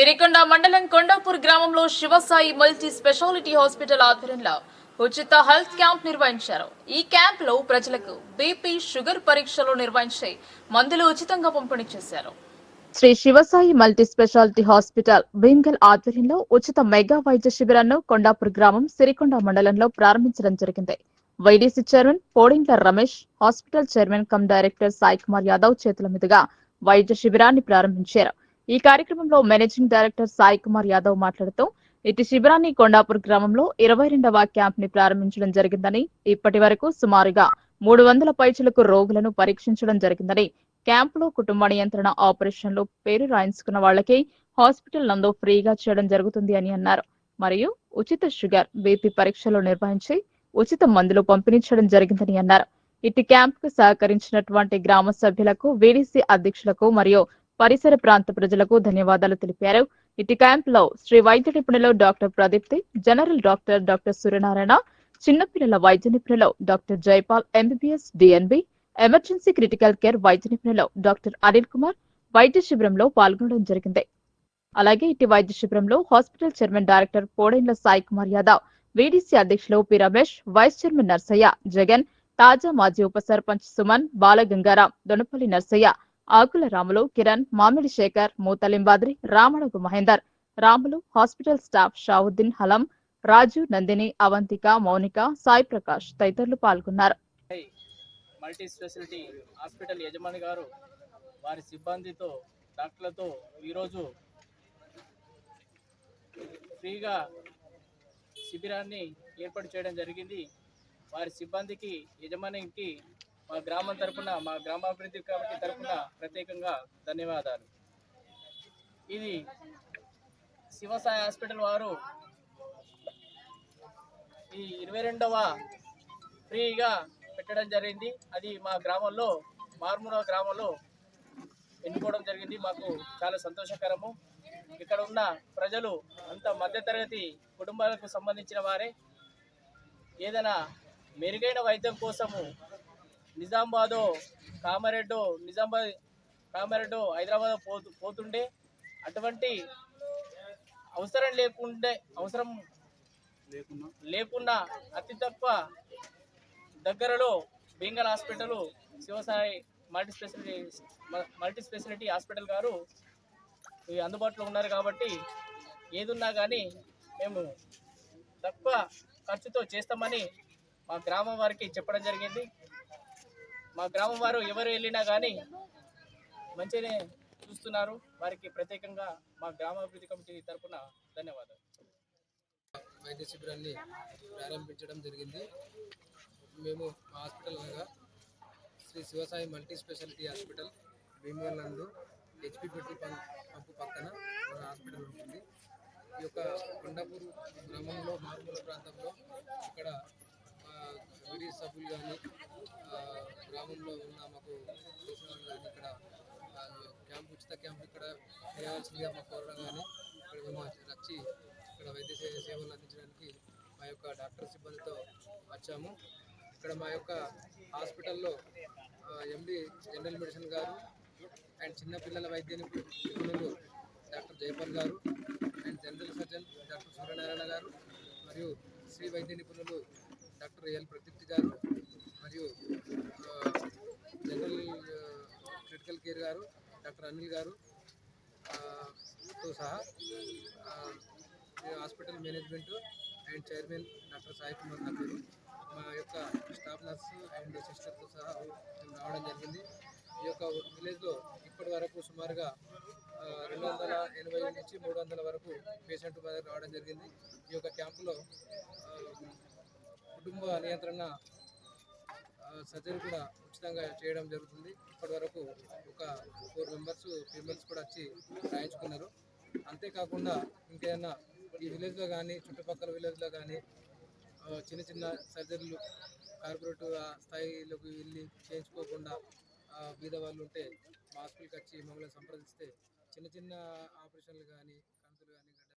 సిరికొండ మండలం కొండాపూర్ గ్రామంలో Shivasai multi speciality hospital ఆధ్వర్యంలో ఉచిత హెల్త్ క్యాంప్ నిర్వహించారు. ఈ క్యాంప్లో ప్రజలకు బీపీ షుగర్ పరీక్షలు నిర్వహించి మందులు ఉచితంగా పంపిణీ చేశారు. Sri Sivasai multi speciality hospital Bheemgal ఆధ్వర్యంలో ఉచిత మెగా వైద్య శిబిరాన్ని కొండాపూర్ గ్రామం సిరికొండ మండలంలో ప్రారంభించడం జరిగింది. VDC chairman Podingla Ramesh hospital chairman cum director Sai Kumar Yadav చేతుల మీదుగా వైద్య శిబిరాన్ని ప్రారంభించారు. ఈ కార్యక్రమంలో మేనేజింగ్ డైరెక్టర్ సాయి కుమార్ యాదవ్ మాట్లాడుతూ ఇటు శిబిరాన్ని కొండాపూర్ గ్రామంలో ఇరవై రెండవ క్యాంప్ని ప్రారంభించడం జరిగిందని ఇప్పటి వరకు సుమారుగా మూడు వందల పైచులకు రోగులను పరీక్షించడం జరిగిందని క్యాంపులో కుటుంబ నియంత్రణ ఆపరేషన్లు పేరు రాయించుకున్న వాళ్ళకి హాస్పిటల్ నందు ఫ్రీగా చేయడం జరుగుతుంది అని అన్నారు. మరియు ఉచిత షుగర్ బీపీ పరీక్షలు నిర్వహించి ఉచిత మందులు పంపిణీ చేయడం జరిగిందని అన్నారు. ఇటు క్యాంప్కు సహకరించినటువంటి గ్రామ సభ్యులకు వీడీసీ అధ్యక్షులకు మరియు పరిసర ప్రాంత ప్రజలకు ధన్యవాదాలు తెలిపారు. ఇటు క్యాంప్లో శ్రీ వైద్య నిపుణులు doctor Pradeepthi general doctor doctor Suryanarayana చిన్నపిల్లల వైద్య నిపుణులు doctor Jaipal MBBS DNB emergency critical care వైద్య నిపుణులు డాక్టర్ అనిల్ కుమార్ వైద్య శిబిరంలో పాల్గొనడం జరిగింది. అలాగే ఇటు వైద్య శిబిరంలో hospital chairman director Podendla Sai Kumar Yadav VDC అధ్యక్షులు P Ramesh vice chairman Narsaiah Jagan తాజా మాజీ ఉప సర్పంచ్ సుమన్ బాలగంగారాం దొనపల్లి నర్సయ్య ఆకుల రాములు కిరణ్ మామిడి శేఖర్ మూతలింబాద్రి రామడుగు మహేందర్ రాములు హాస్పిటల్ స్టాఫ్ షావుద్దీన్ హలం రాజు నందిని అవంతిక మౌనిక సాయి ప్రకాష్ తదితరులు పాల్గొన్నారు. మల్టీ స్పెషాలిటీ హాస్పిటల్ యజమాని గారు వారి సిబ్బందితో డాక్టర్లతో ఈరోజు ఫ్రీగా శిబిరాన్ని ఏర్పాటు చేయడం జరిగింది. వారి సిబ్బందికి యజమానికి మా గ్రామం తరపున మా గ్రామాభివృద్ధి కమిటీ తరఫున ప్రత్యేకంగా ధన్యవాదాలు. ఇది శివసాయి హాస్పిటల్ వారు ఈ ఇరవై రెండవ ఫ్రీగా పెట్టడం జరిగింది. అది మా గ్రామంలో మార్మూర గ్రామంలో ఎన్నుకోవడం జరిగింది. మాకు చాలా సంతోషకరము. ఇక్కడ ఉన్న ప్రజలు అంత మధ్యతరగతి కుటుంబాలకు సంబంధించిన వారే. ఏదైనా మెరుగైన వైద్యం కోసము నిజామాబాదో కామారెడ్డో నిజామాబాద్ కామారెడ్డో హైదరాబాద్ పోతు పోతుండే. అటువంటి అవసరం లేకుండే అవసరం లేకున్నా. అతి తక్కువ దగ్గరలో Bengal hospital Shivasai multi speciality multi speciality hospital గారు అందుబాటులో ఉన్నారు కాబట్టి ఏదున్నా కానీ మేము తక్కువ ఖర్చుతో చేస్తామని మా గ్రామం వారికి చెప్పడం జరిగింది. మా గ్రామం వారు ఎవరు వెళ్ళినా కానీ మంచిగానే చూస్తున్నారు. వారికి ప్రత్యేకంగా మా గ్రామాభివృద్ధి కమిటీ తరఫున ధన్యవాదాలు. వైద్య శిబిరాన్ని ప్రారంభించడం జరిగింది. మేము మా హాస్పిటల్ అనగా Shri Shivasai multi speciality hospital Bhimaval నందు హెచ్పి పెట్రోల్ పంప్ పంపు పక్కన మన హాస్పిటల్ ఉంటుంది. ఈ యొక్క కొండాపూర్ గ్రామంలో మారుమూల ప్రాంతంలో ఇక్కడ వీడి సభ్యులు కానీ గ్రామంలో ఉన్న మాకు కానీ ఇక్కడ క్యాంప్ ఉచిత క్యాంప్ ఇక్కడ చేయాల్సిందిగా మాకు కోరడం కానీ ఇక్కడ మేము వచ్చి ఇక్కడ వైద్య సేవలు అందించడానికి మా యొక్క డాక్టర్ సిబ్బందితో వచ్చాము. ఇక్కడ మా యొక్క హాస్పిటల్లో ఎండి జనరల్ మెడిసిన్ గారు అండ్ చిన్నపిల్లల వైద్య నిపుణులు డాక్టర్ జయపాల్ గారు and general surgeon doctor Suryanarayana గారు మరియు శ్రీ వైద్య నిపుణులు డాక్టర్ ఎల్ ప్రదీప్తి గారు మరియు జనరల్ క్రిటికల్ కేర్ గారు డాక్టర్ అనిల్ గారు తో సహా ఈ hospital management and chairman doctor Sai Kumar నా పేరు మా యొక్క స్టాఫ్ నర్సు అండ్ సిస్టర్తో సహా మేము రావడం జరిగింది. ఈ యొక్క విలేజ్లో ఇప్పటి వరకు సుమారుగా రెండు వందల ఎనభై నుంచి మూడు వందల వరకు పేషెంట్ రావడం జరిగింది. ఈ యొక్క క్యాంపులో కుటుంబ నియంత్రణ సర్జరీ కూడా ఉచితంగా చేయడం జరుగుతుంది. ఇప్పటి వరకు ఒక ఫోర్ మెంబర్స్ ఫీమేల్స్ కూడా వచ్చి రాయించుకున్నారు. అంతేకాకుండా ఇంకేమైనా ఈ విలేజ్లో కానీ చుట్టుపక్కల విలేజ్లో కానీ చిన్న చిన్న సర్జరీలు కార్పొరేట్ స్థాయిలోకి వెళ్ళి చేయించుకోకుండా బీద వాళ్ళు ఉంటే మా హాస్పిటల్కి వచ్చి మమ్మల్ని సంప్రదిస్తే చిన్న చిన్న ఆపరేషన్లు కానీ